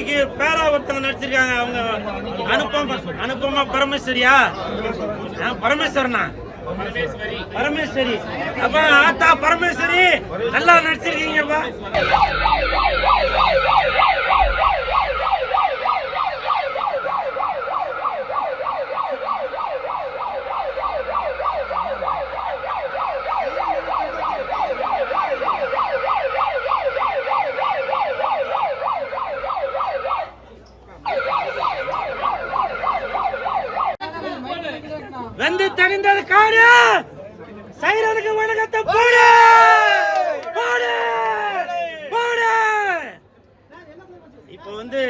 இன்னைக்கு பேரா ஒருத்தவங்க நடிச்சிருக்காங்க. அவங்க அனுப்பம் அனுப்பமா பரமேஸ்வரியா? பரமேஸ்வரனா? பரமேஸ்வரி. அப்ப ஆத்தா பரமேஸ்வரி நல்லா நடிச்சிருக்கீங்கப்பா. தெரிந்தது காடு. செய்யறதுக்கு வணக்கத்தை போடு. போடு. போடு. இப்போ வந்து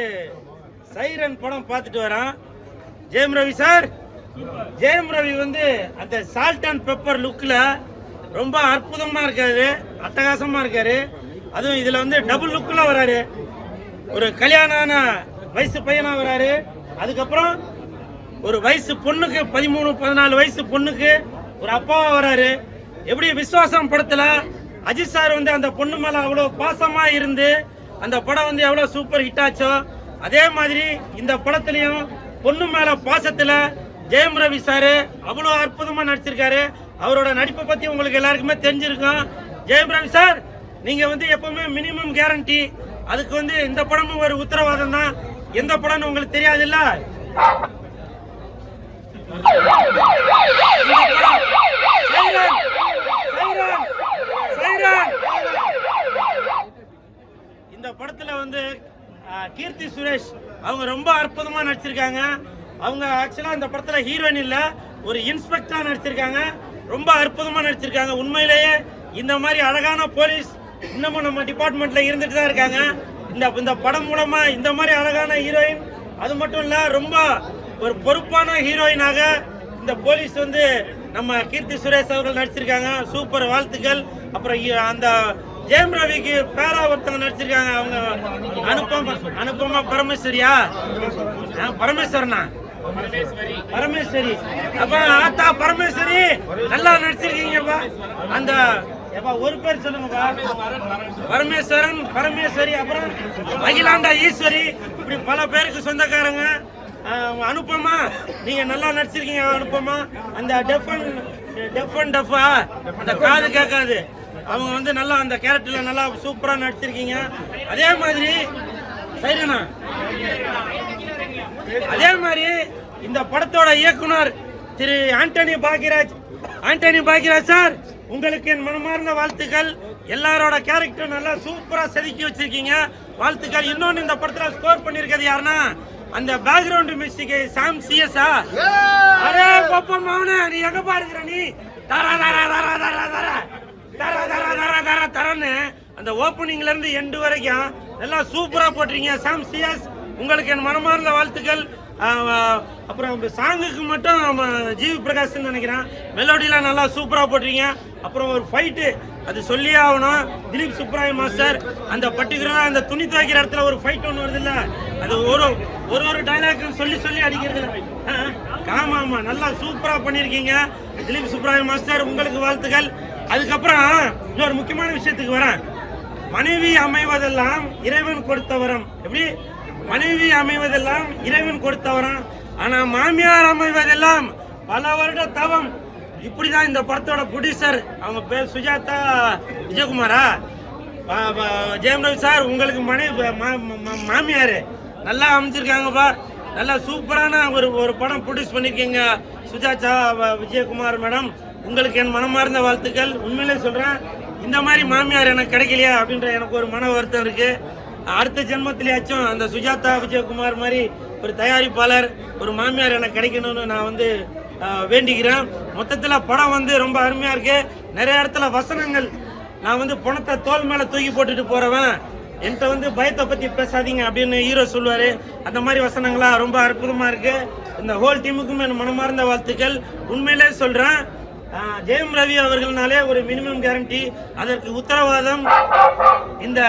சைரன் படம் பார்த்துட்டு வரான். ஜெயம் ரவி சார். ஜெயம் ரவி வந்து அந்த சால்ட் அண்ட் பெப்பர் லுக்கில் ரொம்ப அற்புதமாக இருக்காரு. அட்டகாசமாக இருக்காரு. அதுவும் இதில் வந்து டபுள் லுக்கில் வராரு. ஒரு கல்யாணம் ஆன வயசு பையனாக வராரு. அதுக்கப்புறம் ஒரு வயசு பொண்ணுக்கு பதிமூணு பதினாலு வயசு பொண்ணுக்கு ஒரு அப்பாவா வராரு. எப்படி விசுவாசம் படத்துல? அஜித் சார் வந்து அந்த பொண்ணு மேல அவ்வளவு பாசமா இருந்து அந்த படம் வந்து எவ்வளவு சூப்பர் ஹிட் ஆச்சோ அதே மாதிரி இந்த படத்துலையும் பொண்ணு மேல பாசத்துல ஜெயம் ரவி சாரு அவ்வளவு அற்புதமா நடிச்சிருக்காரு. அவரோட நடிப்பை பத்தி உங்களுக்கு எல்லாருக்குமே தெரிஞ்சிருக்கும். ஜெயம் ரவி சார் நீங்க வந்து எப்பவுமே மினிமம் கேரண்டி அதுக்கு வந்து இந்த படமும் ஒரு உத்தரவாதம் தான். எந்த படம்னு உங்களுக்கு தெரியாதுல்ல? இந்த படத்துல வந்து கீர்த்தி சுரேஷ் அவங்க ரொம்ப அற்புதமா நடிச்சிருக்காங்க. அவங்க ஆக்சுவலா இந்த படத்துல ஹீரோயின் இல்ல ஒரு இன்ஸ்பெக்டரா நடிச்சிருக்காங்க. ரொம்ப அற்புதமா நடிச்சிருக்காங்க. உண்மையிலேயே இந்த மாதிரி அழகான போலீஸ் இன்னமும் நம்ம டிபார்ட்மெண்ட்ல இருந்துட்டு தான் இருக்காங்க. இந்த இந்த படம் மூலமா இந்த மாதிரி அழகான ஹீரோயின் அது மட்டும் இல்ல ரொம்ப ஒரு பொறுப்பான ஹீரோயினாக இந்த போலீஸ் வந்து நம்ம கீர்த்தி சுரேஷ் அவர்கள் நடிச்சிருக்காங்க. சூப்பர் வாழ்த்துக்கள். அப்புறம் அந்த ஜெயம் ரவிக்கு பேரா ஒருத்தவங்க நடிச்சிருக்காங்க. அவங்க அனுப்பமா அனுப்பமா பரமேஸ்வரியா? ஆ, பரமேஸ்வரனா? பரமேஸ்வரி. அப்ப ஆத்தா பரமேஸ்வரி நல்லா நடிச்சிருக்கீங்கப்பா. அந்த எப்பா ஒரு பேர் சொல்லுங்கப்பா. பரமேஸ்வரன் பரமேஸ்வரி அப்புறம் அகிலாண்டா ஈஸ்வரி. இப்படி பல பேருக்கு சொந்தக்காரங்க. அனுப்பமா நீங்க நல்லா நடிச்சிருக்கீங்க அனுப்பமா அந்த டெஃபன் டெஃபன் டெஃபா அந்த காது கேட்காது. அவங்க வந்து நல்லா அந்த கேரக்டர்ல நல்லா சூப்பரா நடிச்சிருக்கீங்க. அதே மாதிரி சைரனா? அதே மாதிரி இந்த படத்தோட இயக்குனர் திரு ஆண்டனி பாக்கியராஜ். ஆண்டனி பாக்கியராஜ் சார் உங்களுக்கு என் மனமார்ந்த வாழ்த்துக்கள். எல்லாரோட கேரக்டர் நல்லா சூப்பரா செதுக்கி வச்சிருக்கீங்க. வாழ்த்துக்கள். இன்னொன்னு இந்த படத்துல ஸ்கோர் பண்ணிருக்கிறது யாருன்னா அந்த பேக்ரவுண்ட் மியூசிக் சாம் சிஎஸ்ஆ? அரே பப்பன் மவனே நீ எங்க பாருக்கிற நீ? தர தர தர தர தர. தர தர தர தர தரன்னு அந்த ஓப்பனிங்ல இருந்து எண்டு வரைக்கும் எல்லாம் சூப்பரா போட்டிருக்கீங்க. சாம் சிஎஸ் உங்களுக்கு என் மனமார்ந்த வாழ்த்துக்கள். அப்புறம் சாங்குக்கு மட்டும் நம்ம ஜிவி பிரகாஷ்னு நினைக்கிறேன். மெலோடிலாம் நல்லா சூப்பராக போட்டிருக்கீங்க. அப்புறம் ஒரு ஃபைட்டு அது சொல்லியே ஆகணும். திலீப் சுப்ராய மாஸ்டர் அந்த பர்டிகுலராக அந்த துணி துவைக்கிற இடத்துல ஒரு ஃபைட் ஒன்று வருது இல்லை அது ஒரு ஒரு ஒரு டைலாக்கும் சொல்லி சொல்லி அடிக்கிறது ஆமாம் ஆமாம் நல்லா சூப்பராக பண்ணியிருக்கீங்க திலீப் சுப்ராய மாஸ்டர் உங்களுக்கு வாழ்த்துக்கள். அதுக்கப்புறம் இன்னொரு முக்கியமான விஷயத்துக்கு வரேன். மனைவி அமைவதெல்லாம் இறைவன் கொடுத்த வரம். எப்படி? மனைவி அமைவதெல்லாம் இறைவன் கொடுத்தவரா? ஆனா மாமியார் அமைவதெல்லாம் பல வருட தவம். இப்படிதான் இந்த படத்தோட ப்ரொடியூசர் அவங்க பேர் சுஜாதா விஜயகுமாரா? ஜெயம் ரவி சார் உங்களுக்கு மனைவி மா- மா- மாமியார். நல்லா அமைச்சிருக்காங்கப்பா நல்லா சூப்பரான ஒரு ஒரு படம் ப்ரொடியூஸ் பண்ணியிருக்கீங்க சுஜாதா விஜயகுமார் மேடம். உங்களுக்கு என் மனமார்ந்த வாழ்த்துக்கள். உண்மையிலே சொல்கிறேன் இந்த மாதிரி மாமியார் எனக்கு கிடைக்கலையா அப்படின்ற எனக்கு ஒரு மன வருத்தம் இருக்குது அடுத்த ஜென்மத்திலேயாச்சும் அந்த சுஜாதா விஜயகுமார் மாதிரி ஒரு தயாரிப்பாளர் ஒரு மாமியார் எனக்கு கிடைக்கணும்னு நான் வந்து வேண்டிக்கிறேன். மொத்தத்தில் படம் வந்து ரொம்ப அருமையாக இருக்கு. நிறைய இடத்துல வசனங்கள். நான் வந்து பணத்தை தோல் மேலே தூக்கி போட்டுட்டு போகிறவன் என்கிட்ட வந்து பயத்தை பற்றி பேசாதீங்க அப்படின்னு ஹீரோ சொல்லுவார். அந்த மாதிரி வசனங்களா ரொம்ப அற்புதமாக இருக்குது இந்த ஹோல் டீமுக்கும் என் மனமார்ந்த வாழ்த்துக்கள். உண்மையிலே சொல்கிறேன் ஜெயம் ரவி அவர்கள்னாலே ஒரு மினிமம் கேரண்டி அதற்கு உத்தரவாதம் இந்த